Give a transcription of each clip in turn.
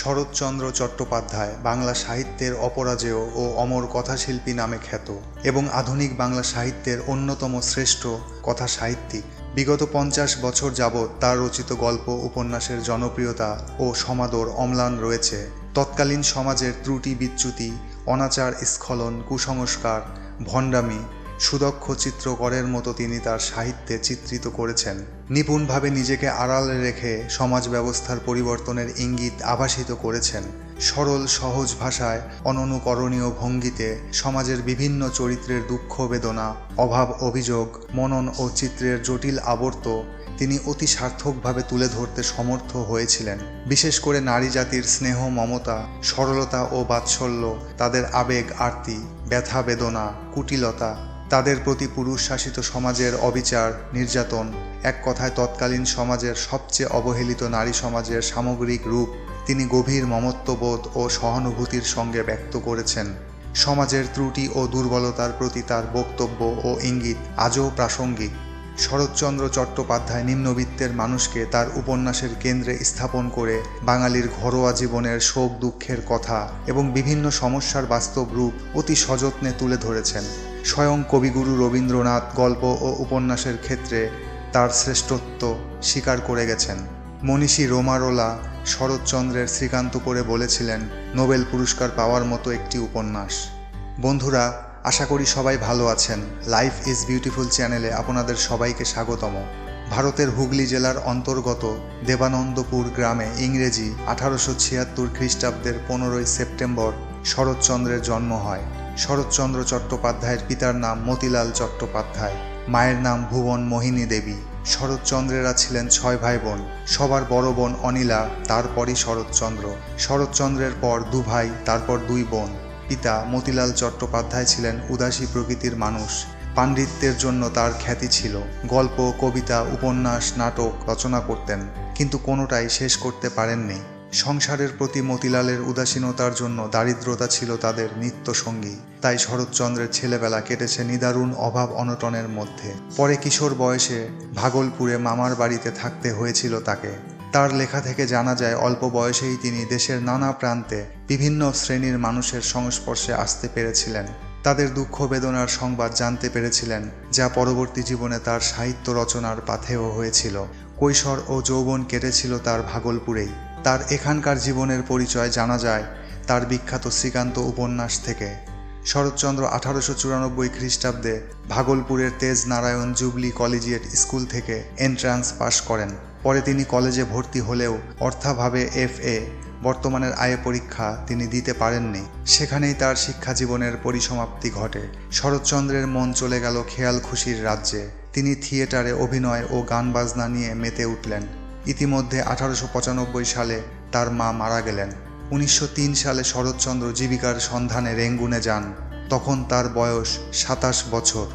শরৎচন্দ্র চট্টোপাধ্যায় বাংলা সাহিত্যের অপরাজেয় ও অমর কথাশিল্পী নামে খ্যাত এবং আধুনিক বাংলা সাহিত্যের অন্যতম শ্রেষ্ঠ কথা সাহিত্যিক বিগত পঞ্চাশ বছর যাবৎ তার রচিত গল্প, উপন্যাসের জনপ্রিয়তা ও সমাদর অম্লান রয়েছে। তৎকালীন সমাজের ত্রুটি বিচ্যুতি অনাচার স্খলন কুসংস্কার, ভণ্ডামি সুদক্ষ চিত্রকরের মতো তিনি তার সাহিত্যে চিত্রিত করেছেন। নিপুণভাবে নিজেকে আড়ালে রেখে সমাজ ব্যবস্থার পরিবর্তনের ইঙ্গিত আভাসিত করেছেন। সরল, সহজ ভাষায়, অননুকরণীয় ভঙ্গিতে সমাজের বিভিন্ন চরিত্রের দুঃখ বেদনা, অভাব অভিযোগ, মনন ও চিত্রের জটিল আবর্ত তিনি অতি সার্থকভাবে তুলে ধরতে সমর্থ হয়েছিলেন। বিশেষ করে নারী জাতির স্নেহ, মমতা, সরলতা ও বাৎসল্য, তাদের আবেগ, আরতি, ব্যথা বেদনা, কুটিলতা তাদের প্রতি পুরুষ শাসিত সমাজের অবিচার, নির্যাতন, এক কথায় তৎকালীন সমাজের সবচেয়ে অবহেলিত নারী সমাজের সামগ্রিক রূপ তিনি গভীর মমত্ববোধ ও সহানুভূতির সঙ্গে ব্যক্ত করেছেন। সমাজের ত্রুটি ও দুর্বলতার প্রতি তার বক্তব্য ও ইঙ্গিত আজও প্রাসঙ্গিক। শরৎচন্দ্র চট্টোপাধ্যায় নিম্নবিত্তের মানুষকে তার উপন্যাসের কেন্দ্রে স্থাপন করে বাঙালির ঘরোয়া জীবনের শোক দুঃখের কথা এবং বিভিন্ন সমস্যার বাস্তব রূপ অতি সযত্নে তুলে ধরেছেন। স্বয়ং কবিগুরু রবীন্দ্রনাথ গল্প ও উপন্যাসের ক্ষেত্রে তার শ্রেষ্ঠত্ব স্বীকার করে গেছেন। মনীষী রোমারোলা শরৎচন্দ্রের শ্রীকান্ত করে বলেছিলেন, নোবেল পুরস্কার পাওয়ার মতো একটি উপন্যাস। বন্ধুরা, আশা করি সবাই ভালো আছেন। লাইফ ইজ বিউটিফুল চ্যানেলে আপনাদের সবাইকে স্বাগতম। ভারতের হুগলি জেলার অন্তর্গত দেবানন্দপুর গ্রামে ইংরেজি আঠারোশো ছিয়াত্তর খ্রিস্টাব্দের পনেরোই সেপ্টেম্বর শরৎচন্দ্রের জন্ম হয়। শরৎচন্দ্র চট্টোপাধ্যায়ের পিতার নাম মতিলাল চট্টোপাধ্যায়। মায়ের নাম ভুবন মোহিনী দেবী। শরৎচন্দ্রেরা ছিলেন ছয় ভাই বোন সবার বড় বোন অনিলা, তারপরই শরৎচন্দ্র। শরৎচন্দ্রের পর দু ভাই, তারপর দুই বোন। পিতা মতিলাল চট্টোপাধ্যায় ছিলেন উদাসী প্রকৃতির মানুষ। পাণ্ডিত্যের জন্য তার খ্যাতি ছিল। গল্প, কবিতা, উপন্যাস, নাটক রচনা করতেন। কিন্তু কোনোটাই শেষ করতে পারেননি। সংসারের প্রতি মতিলালের উদাসীনতার জন্য দারিদ্রতা ছিল তাদের নিত্য সঙ্গী তাই শরৎচন্দ্রের ছেলেবেলা কেটেছে নিদারুণ অভাব অনটনের মধ্যে। পরে কিশোর বয়সে ভাগলপুরে মামার বাড়িতে থাকতে হয়েছিল তাকে। তার লেখা থেকে জানা যায়, অল্প বয়সেই তিনি দেশের নানা প্রান্তে বিভিন্ন শ্রেণির মানুষের সংস্পর্শে আসতে পেরেছিলেন। তাদের দুঃখ বেদনার সংবাদ জানতে পেরেছিলেন, যা পরবর্তী জীবনে তার সাহিত্য রচনার পাথেয় হয়েছিল। কৈশোর ও যৌবন কেটেছিল তার ভাগলপুরেই। তার এখানকার জীবনের পরিচয় জানা যায় তার বিখ্যাত শ্রীকান্ত উপন্যাস থেকে। শরৎচন্দ্র আঠারোশো চুরানব্বই খ্রিস্টাব্দে ভাগলপুরের Tej Narayan jubilee collegiate school থেকে এন্ট্রান্স পাশ করেন। পরে তিনি কলেজে ভর্তি হলেও অর্থাভাবে এফ এ বর্তমানের আয়ে পরীক্ষা তিনি দিতে পারেননি। সেখানেই তার শিক্ষা জীবনের পরিসমাপ্তি ঘটে। শরৎচন্দ্রের মন চলে গেল খেয়াল খুশির রাজ্যে। তিনি থিয়েটারে অভিনয় ও গান বাজনা নিয়ে মেতে উঠলেন। ইতিমধ্যে আঠারোশো পঁচানব্বই সালে তার মা মারা গেলেন। উনিশশো তিন সালে শরৎচন্দ্র জীবিকার সন্ধানে রেঙ্গুনে যান। তখন তার বয়স সাতাশ বছর।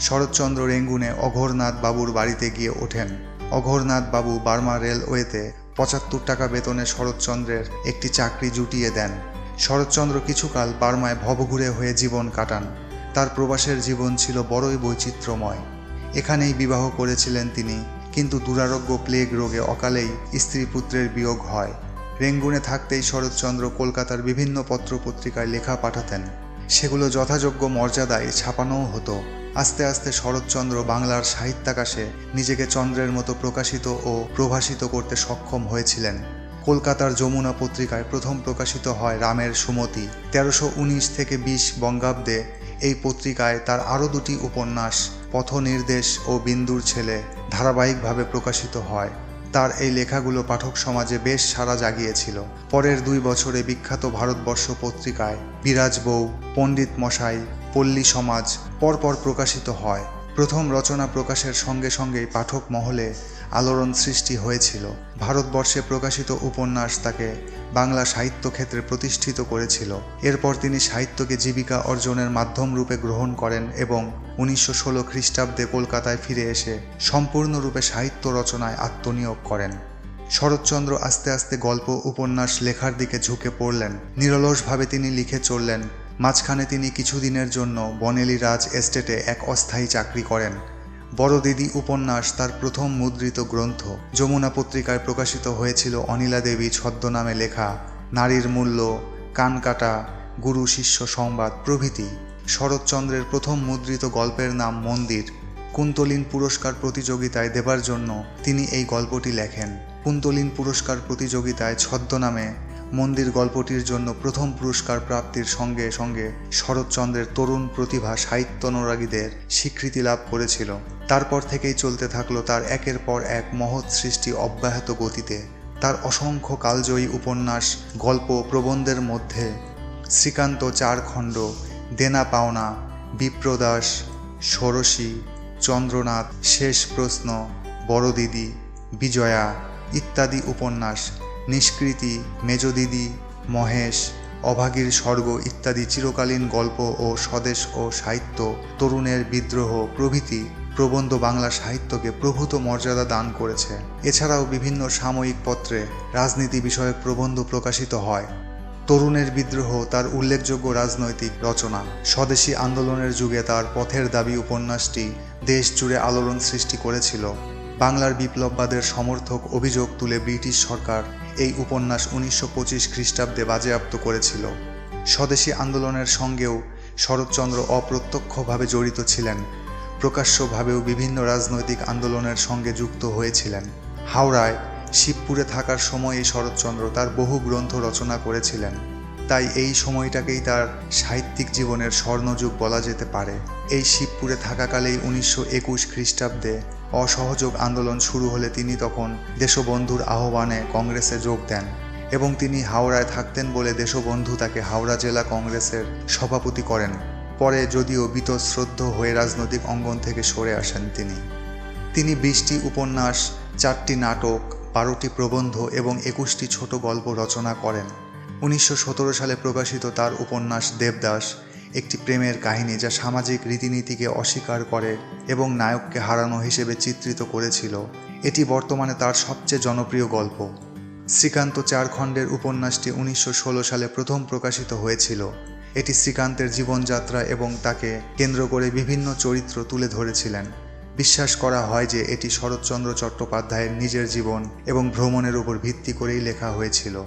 শরৎচন্দ্র রেঙ্গুনে অঘোরনাথ বাবুর বাড়িতে গিয়ে ওঠেন। অঘোরনাথ বাবু বার্মা রেলওয়েতে পঁচাত্তর টাকা বেতনে শরৎচন্দ্রের একটি চাকরি জুটিয়ে দেন। শরৎচন্দ্র কিছুকাল বার্মায় ভবঘুরে হয়ে জীবন কাটান। তার প্রবাসের জীবন ছিল বড়ই বৈচিত্র্যময়। এখানেই বিবাহ করেছিলেন তিনি কিন্তু দুরারোগ্য প্লেগ রোগে অকালেই স্ত্রী পুত্রের বিয়োগ হয়। রেঙ্গুনে থাকতেই শরৎচন্দ্র কলকাতার বিভিন্ন পত্রপত্রিকায় লেখা পাঠাতেন। সেগুলো যথাযোগ্য মর্যাদায় ছাপানোও হতো। আস্তে আস্তে শরৎচন্দ্র বাংলার সাহিত্যাকাশে নিজেকে চন্দ্রের মতো প্রকাশিত ও প্রভাষিত করতে সক্ষম হয়েছিলেন। কলকাতার যমুনা পত্রিকায় প্রথম প্রকাশিত হয় রামের সুমতি। তেরোশো উনিশ থেকে বিশ বঙ্গাব্দে এই পত্রিকায় তার আরও দুটি উপন্যাস, পথনির্দেশ ও বিন্দুর ছেলে। ধারাবাহিকভাবে প্রকাশিত হয়। তার এই লেখাগুলো পাঠক সমাজে বেশ সাড়া জাগিয়েছিল। পরের দুই বছরে বিখ্যাত ভারতবর্ষ পত্রিকায় বিরাজ বউ, পণ্ডিত মশাই, পল্লী সমাজ পরপর প্রকাশিত হয়। প্রথম রচনা প্রকাশের সঙ্গে সঙ্গেই পাঠক মহলে আলোড়ন সৃষ্টি হয়েছিল। ভারতবর্ষে প্রকাশিত উপন্যাস তাকে বাংলা সাহিত্য ক্ষেত্রে প্রতিষ্ঠিত করেছিল। এরপর তিনি সাহিত্যকে জীবিকা অর্জনের মাধ্যম রূপে গ্রহণ করেন এবং উনিশশো ষোলো খ্রিস্টাব্দে কলকাতায় ফিরে এসে সম্পূর্ণরূপে সাহিত্য রচনায় আত্মনিয়োগ করেন। শরৎচন্দ্র আস্তে আস্তে গল্প, উপন্যাস, লেখার দিকে ঝুঁকে পড়লেন। নিরলসভাবে তিনি লিখে চললেন মাঝখানে তিনি কিছুদিনের জন্য বনেলি রাজ এস্টেটে এক অস্থায়ী চাকরি করেন। বড় দিদি উপন্যাস তার প্রথম মুদ্রিত গ্রন্থ। যমুনা পত্রিকায় প্রকাশিত হয়েছিল অনিলা দেবী ছদ্মনামে লেখা, নারীর মূল্য কানকাটা গুরু শিষ্য সংবাদ, প্রভৃতি। শরৎচন্দ্রের প্রথম মুদ্রিত গল্পের নাম মন্দির। কুন্তলিন পুরস্কার প্রতিযোগিতায় দেবার জন্য তিনি এই গল্পটি লেখেন। কুন্তলিন পুরস্কার প্রতিযোগিতায় ছদ্মনামে মন্দির গল্পটির জন্য প্রথম পুরস্কার প্রাপ্তির সঙ্গে সঙ্গে শরৎচন্দ্রের তরুণ প্রতিভা সাহিত্য অনুরাগীদের স্বীকৃতি লাভ করেছিল। তারপর থেকেই চলতে থাকল তার একের পর এক মহৎ সৃষ্টি অব্যাহত গতিতে। তার অসংখ্য কালজয়ী উপন্যাস, গল্প প্রবন্ধের মধ্যে শ্রীকান্ত চারখণ্ড দেনা পাওনা, বিপ্রদাস, ষোড়শী, চন্দ্রনাথ, শেষ প্রশ্ন বড় দিদি বিজয়া ইত্যাদি উপন্যাস নিষ্কৃতি, মেজদিদি, মহেশ, অভাগীর স্বর্গ ইত্যাদি চিরকালীন গল্প ও স্বদেশ ও সাহিত্য, তরুণের বিদ্রোহ, প্রভৃতি প্রবন্ধ বাংলা সাহিত্যকে প্রভূত মর্যাদা দান করেছে। এছাড়াও বিভিন্ন সাময়িক পত্রে রাজনীতি বিষয়ক প্রবন্ধ প্রকাশিত হয়। তরুণের বিদ্রোহ তার উল্লেখযোগ্য রাজনৈতিক রচনা। স্বদেশী আন্দোলনের যুগে তার পথের দাবি উপন্যাসটি দেশ জুড়ে আলোড়ন সৃষ্টি করেছিল। বাংলার বিপ্লববাদের সমর্থক অভিযোগ তুলে ব্রিটিশ সরকার এই উপন্যাস উনিশশো পঁচিশ খ্রিস্টাব্দে বাজেয়াপ্ত করেছিল। স্বদেশী আন্দোলনের সঙ্গেও শরৎচন্দ্র অপ্রত্যক্ষভাবে জড়িত ছিলেন। প্রকাশ্যভাবেও বিভিন্ন রাজনৈতিক আন্দোলনের সঙ্গে যুক্ত হয়েছিলেন। হাওড়ায় শিবপুরে থাকার সময়ে শরৎচন্দ্র তার বহু গ্রন্থ রচনা করেছিলেন। তাই এই সময়টাকেই তার সাহিত্যিক জীবনের স্বর্ণযুগ বলা যেতে পারে। এই শিবপুরে থাকাকালেই উনিশশো একুশ খ্রিস্টাব্দে অসহযোগ আন্দোলন শুরু হলে তিনি তখন দেশবন্ধুর আহ্বানে কংগ্রেসে যোগ দেন এবং তিনি হাওড়ায় থাকতেন বলে দেশবন্ধু তাকে হাওড়া জেলা কংগ্রেসের সভাপতি করেন। পরে যদিও বীতশ্রদ্ধ হয়ে রাজনৈতিক অঙ্গন থেকে সরে আসেন তিনি। তিনি বিশটি উপন্যাস, চারটি নাটক, বারোটি প্রবন্ধ এবং একুশটি ছোট গল্প রচনা করেন। উনিশশো সতেরো সালে প্রকাশিত তার উপন্যাস দেবদাস একটি প্রেমের কাহিনী যা সামাজিক রীতিনীতিকে অস্বীকার করে এবং নায়ককে হারানো হিসেবে চিত্রিত করেছিল। এটি বর্তমানে তার সবচেয়ে জনপ্রিয় গল্প। শ্রীকান্ত চার খণ্ডের উপন্যাসটি উনিশশো ষোলো সালে প্রথম প্রকাশিত হয়েছিল। এটি শ্রীকান্তের জীবনযাত্রা এবং তাকে কেন্দ্র করে বিভিন্ন চরিত্র তুলে ধরেছিলেন। বিশ্বাস করা হয় যে এটি শরৎচন্দ্র চট্টোপাধ্যায়ের নিজের জীবন এবং ভ্রমণের উপর ভিত্তি করেই লেখা হয়েছিল।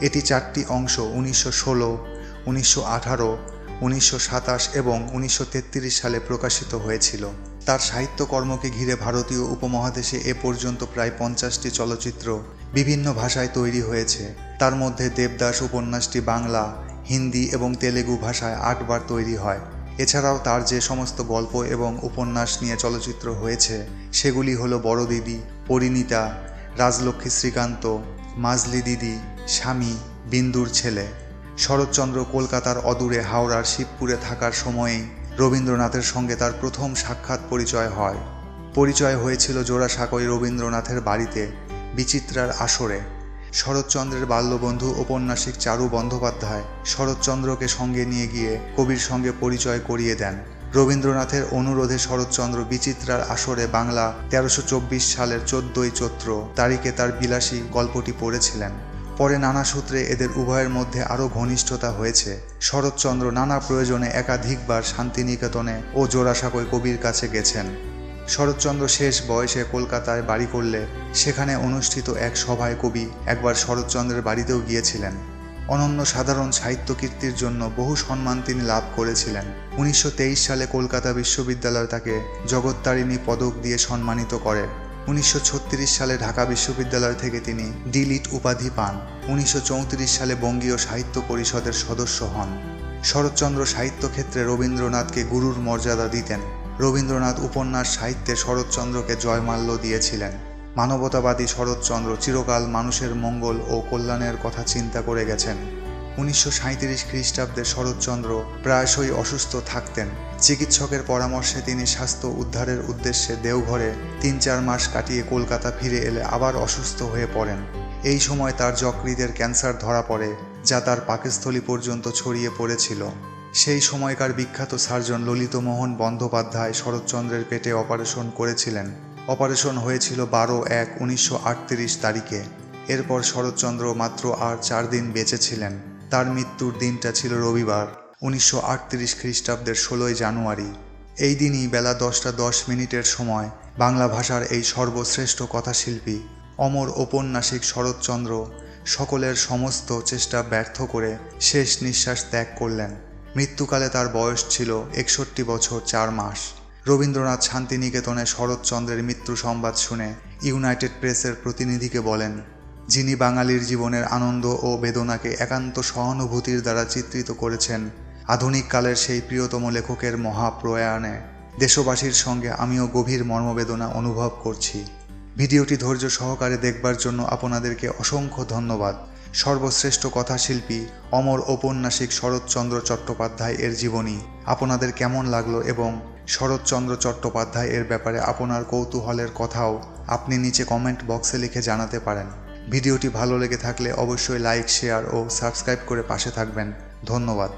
এটি চারটি অংশ উনিশশো ষোলো, উনিশশো আঠারো উনিশশো সাতাশ এবং উনিশশো তেত্রিশ সালে প্রকাশিত হয়েছিল। তার সাহিত্যকর্মকে ঘিরে ভারতীয় উপমহাদেশে এ পর্যন্ত প্রায় পঞ্চাশটি চলচ্চিত্র বিভিন্ন ভাষায় তৈরি হয়েছে। তার মধ্যে দেবদাস উপন্যাসটি বাংলা, হিন্দি এবং তেলেগু ভাষায় আটবার তৈরি হয়। এছাড়াও তার যে সমস্ত গল্প এবং উপন্যাস নিয়ে চলচ্চিত্র হয়েছে, সেগুলি হলো বড় দিদি পরিণীতা, রাজলক্ষ্মী শ্রীকান্ত, মাজলি দিদি, স্বামী, বিন্দুর ছেলে। শরৎচন্দ্র কলকাতার অদূরে হাওড়ার শিবপুরে থাকার সময়েই রবীন্দ্রনাথের সঙ্গে তার প্রথম সাক্ষাৎ পরিচয় হয়। পরিচয় হয়েছিল জোড়াসাঁকোয় রবীন্দ্রনাথের বাড়িতে, বিচিত্রার আসরে। শরৎচন্দ্রের বাল্যবন্ধু ঔপন্যাসিক চারু বন্দ্যোপাধ্যায় শরৎচন্দ্রকে সঙ্গে নিয়ে গিয়ে কবির সঙ্গে পরিচয় করিয়ে দেন। রবীন্দ্রনাথের অনুরোধে শরৎচন্দ্র বিচিত্রার আসরে বাংলা তেরোশো সালের চোদ্দই চৈত্র তারিখে তার বিলাসী গল্পটি পড়েছিলেন। পরে নানা সূত্রে এদের উভয়ের মধ্যে আরও ঘনিষ্ঠতা হয়েছে। শরৎচন্দ্র নানা প্রয়োজনে একাধিকবার শান্তিনিকেতনে ও জোড়াসাঁকোয় কবির কাছে গেছেন। শরৎচন্দ্র শেষ বয়সে কলকাতায় বাড়ি করলে সেখানে অনুষ্ঠিত এক সভায় কবি একবার শরৎচন্দ্রের বাড়িতেও গিয়েছিলেন। অনন্য সাধারণ সাহিত্য কীর্তির জন্য বহু সম্মান তিনি লাভ করেছিলেন। উনিশশো তেইশ সালে কলকাতা বিশ্ববিদ্যালয় তাকে জগত্তারিণী পদক দিয়ে সম্মানিত করে। উনিশশো ছত্রিশ সালে ঢাকা বিশ্ববিদ্যালয় থেকে তিনি ডিলিট উপাধি পান। উনিশশো চৌত্রিশ সালে বঙ্গীয় সাহিত্য পরিষদের সদস্য হন। শরৎচন্দ্র সাহিত্য ক্ষেত্রে রবীন্দ্রনাথকে গুরুর মর্যাদা দিতেন। রবীন্দ্রনাথ উপন্যাস সাহিত্যে শরৎচন্দ্রকে জয়মাল্য দিয়েছিলেন। মানবতাবাদী শরৎচন্দ্র চিরকাল মানুষের মঙ্গল ও কল্যাণের কথা চিন্তা করে গেছেন। উনিশশো সাঁত্রিশ খ্রিস্টাব্দে শরৎচন্দ্র প্রায়শই অসুস্থ থাকতেন। চিকিৎসকের পরামর্শে তিনি স্বাস্থ্য উদ্ধারের উদ্দেশ্যে দেওঘরে তিন চার মাস কাটিয়ে কলকাতা ফিরে এলে আবার অসুস্থ হয়ে পড়েন। এই সময় তার যকৃতের ক্যান্সার ধরা পড়ে, যা তার পাকস্থলী পর্যন্ত ছড়িয়ে পড়েছিল। সেই সময়কার বিখ্যাত সার্জন ললিতমোহন বন্দ্যোপাধ্যায় শরৎচন্দ্রের পেটে অপারেশন করেছিলেন। অপারেশন হয়েছিল বারো এক উনিশশো তারিখে। এরপর শরৎচন্দ্র মাত্র আর চার দিন বেঁচে ছিলেন। তার মৃত্যুর দিনটা ছিল রবিবার, উনিশশো আটত্রিশ খ্রিস্টাব্দের ষোলোই জানুয়ারি। এই দিনই বেলা দশটা দশ মিনিটের সময় বাংলা ভাষার এই সর্বশ্রেষ্ঠ কথাশিল্পী অমর ঔপন্যাসিক শরৎচন্দ্র সকলের সমস্ত চেষ্টা ব্যর্থ করে শেষ নিঃশ্বাস ত্যাগ করলেন। মৃত্যুকালে তার বয়স ছিল একষট্টি বছর চার মাস। রবীন্দ্রনাথ শান্তিনিকেতনে শরৎচন্দ্রের মৃত্যু সংবাদ শুনে ইউনাইটেড প্রেসের প্রতিনিধিকে বলেন যিনি বাঙালির জীবনের আনন্দ ও বেদনাকে একান্ত সহানুভূতির দ্বারা চিত্রিত করেছেন, আধুনিক কালের সেই প্রিয়তম লেখকের মহাপ্রয়াণে। দেশবাসীর সঙ্গে আমিও গভীর মর্মবেদনা অনুভব করছি। ভিডিওটি ধৈর্য সহকারে দেখবার জন্য আপনাদেরকে অসংখ্য ধন্যবাদ। সর্বশ্রেষ্ঠ কথাশিল্পী, অমর ঔপন্যাসিক শরৎচন্দ্র চট্টোপাধ্যায় এর জীবনী, আপনাদের কেমন লাগল এবং শরৎচন্দ্র চট্টোপাধ্যায় এর ব্যাপারে আপনার কৌতূহলের কথাও আপনি নিচে কমেন্ট বক্সে লিখে জানাতে পারেন। ভিডিওটি ভালো লেগে থাকলে অবশ্যই লাইক শেয়ার ও সাবস্ক্রাইব করে পাশে থাকবেন। ধন্যবাদ।